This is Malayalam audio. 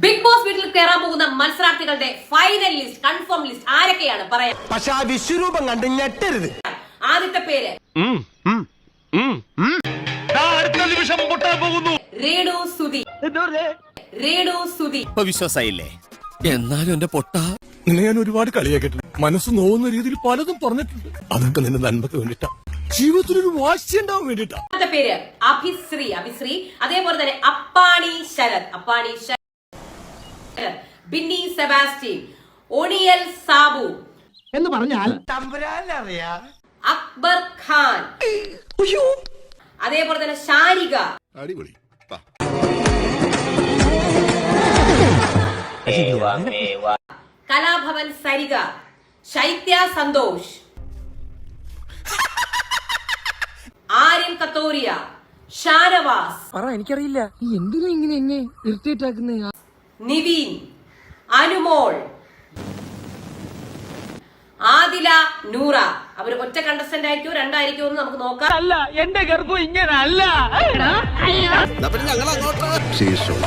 ബിഗ് ബോസ് വീട്ടിൽ കയറാൻ പോകുന്ന മത്സരാർത്ഥികളുടെ ഫൈനൽ ലിസ്റ്റ് കൺഫേം ലിസ്റ്റ് ആരൊക്കെയാണ്? പറയാം. പക്ഷെ ആ വിശ്വരൂപം കണ്ട് ഞെട്ടരുത്. ആദ്യത്തെ പേര്. അടുത്ത നിമിഷം പൊട്ടാൻ പോകുന്നു. രേണു സുതി രേണു സുതി ഇപ്പൊ വിശ്വാസായില്ലേ? എന്നാലും എന്റെ പൊട്ട. നിന്നെ ഞാൻ ഒരുപാട് കളിയാക്കിയിട്ടുണ്ട്. മനസ്സ് നോവുന്ന രീതിയിൽ പലതും പറഞ്ഞിട്ടുണ്ട്. അതൊക്കെ നിന്റെ നന്മക്ക് വേണ്ടിട്ടാ ജീവിതത്തിൽ ഒരു വാശി ഉണ്ടാവാൻ വേണ്ടിട്ടാ പേര് അഭിശ്രീ അഭിശ്രീ. അതേപോലെ തന്നെ അപ്പാണി ശരത്. അപ്പാണി ശരത് ബിന്നി സെബാസ്റ്റ്യൻ ഒണിയൽ സാബു. എന്ന് പറഞ്ഞാൽ അക്ബർ ഖാൻ. അതേപോലെ തന്നെ ശാരിക അടിപൊളി. കലാഭവൻ സരിക ശൈത്യ സന്തോഷ്. ആര്യൻ കത്തോറിയ ഷാനവാസ്. എനിക്കറിയില്ല. എന്തിനാ ഇങ്ങനെ എന്നെ ഇറിറ്റേറ്റ് ആക്കുന്നേ? നിവീൻ അനുമോൾ ആദില നൂറ. അവർ ഒറ്റ കണ്ടസ്റ്റന്റ് ആയിരിക്കും രണ്ടായിരിക്കും എന്ന് നമുക്ക് നോക്കാം. അല്ല ഞങ്ങൾ അങ്ങോട്ട് ശേഷം